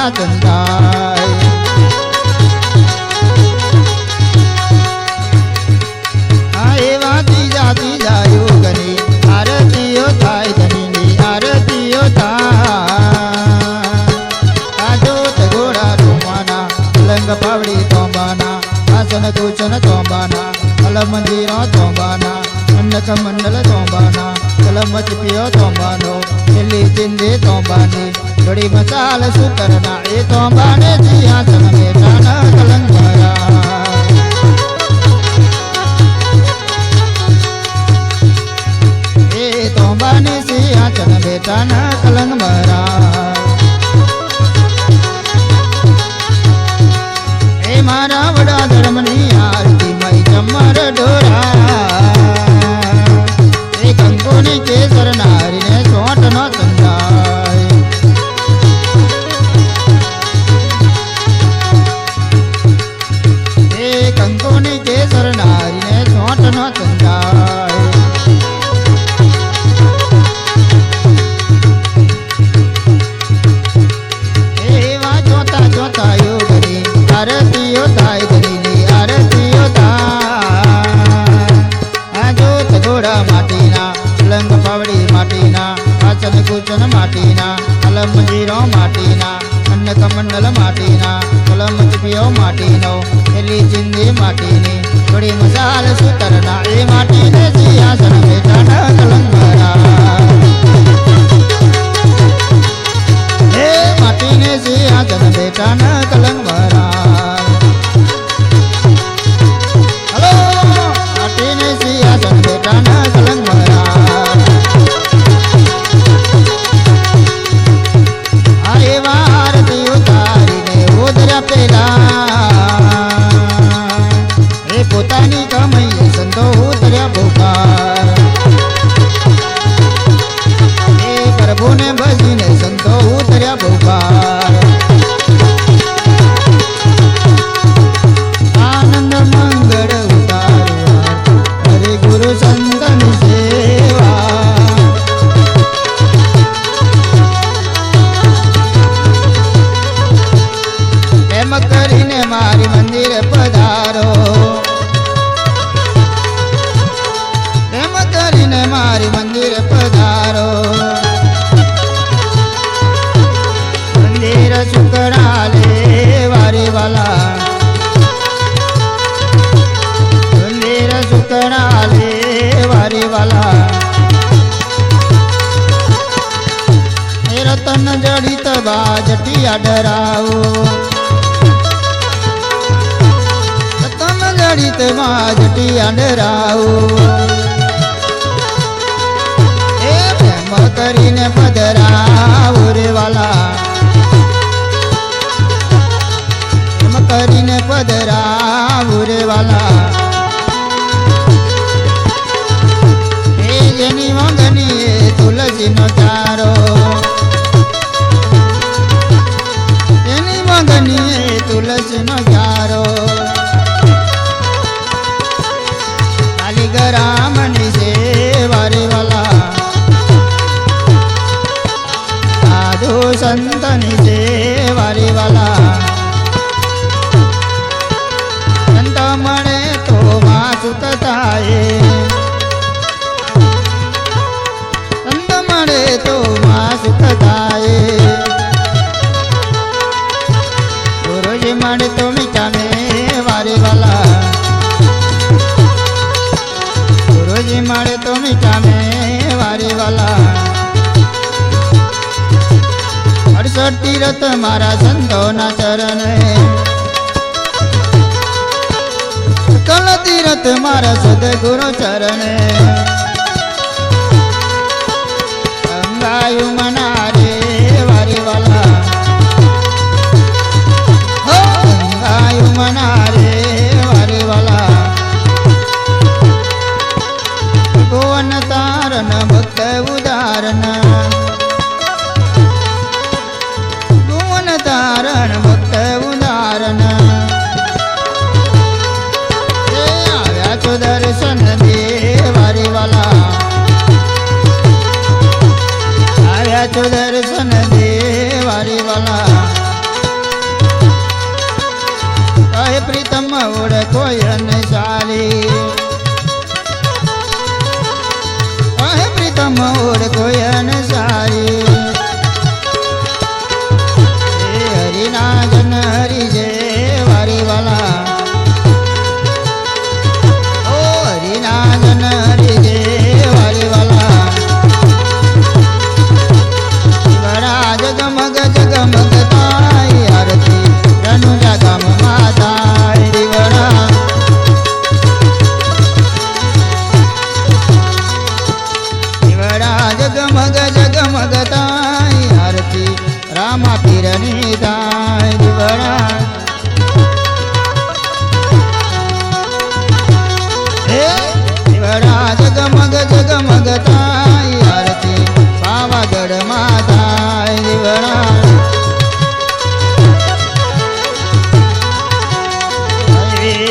મારા ચંદાય આ એવા ત્રીજા ત્રીજા યુગની આરતીઓ થાય આરતીઓ થાય. આ ઘોડા રૂમાના, લંગ તોંબાના, આસન કુચન તોંબાના અલ મંદિરો તોંબાના, અન્નક મંડલ તોંબાના, કલમ ચીપિયો તોંબાનો, છેલ્લી તોંબાની. ઘડી મસાલ સુકરના એ તોંબાને સિંહાસન બેઠાના કલંગ ભરા એ તોંબાની સિંહાસન બેટાના કલંગ મરા એ મારા વડા ધર્મની માટીના કલમ જીરો માટીના, અન્ન કમંડલ માટીના કલમ ચીપિયો માટીનો, એલી ચિંદી માટીની થોડી મસાલ સુતરના, એ માટીને સિંહાસન બેઠાના કલંગ પધારો. પ્રેમ કરીને મારી મંદિરે પધારો. મંદિર શુકરાલે વારી વાલા. મંદિર શુકરાલે વારી વાલા. રતન જડિત બાજટિયા ડરાવો. રતન જડિત બાજટિયા ડરાવો એ પ્રેમ કરીને પધરાવો રે વાલા. પ્રેમ કરીને પધરાવો રે વાલા. એ જેની મંગની એ તુલસીનો ચારો. ગુરુજી મળે તો મીઠા મે વારે વાલા. અડસઠ તીરથ મારા સંતોના ચરણે. કલ તીરથ મારા સદગુરુ ચરણે. ગંગાયુ ભુવન તારણ ભક્ત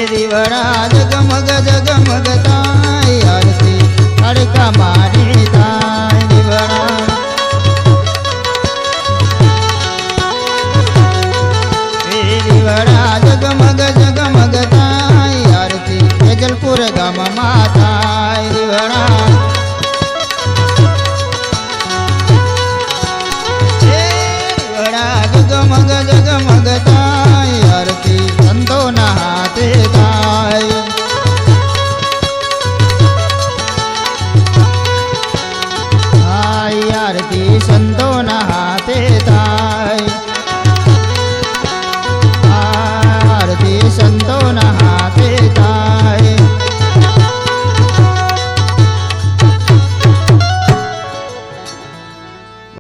દિવરા જગમગ જગમગ તાઈ આરતી અડકા મારી તાઈ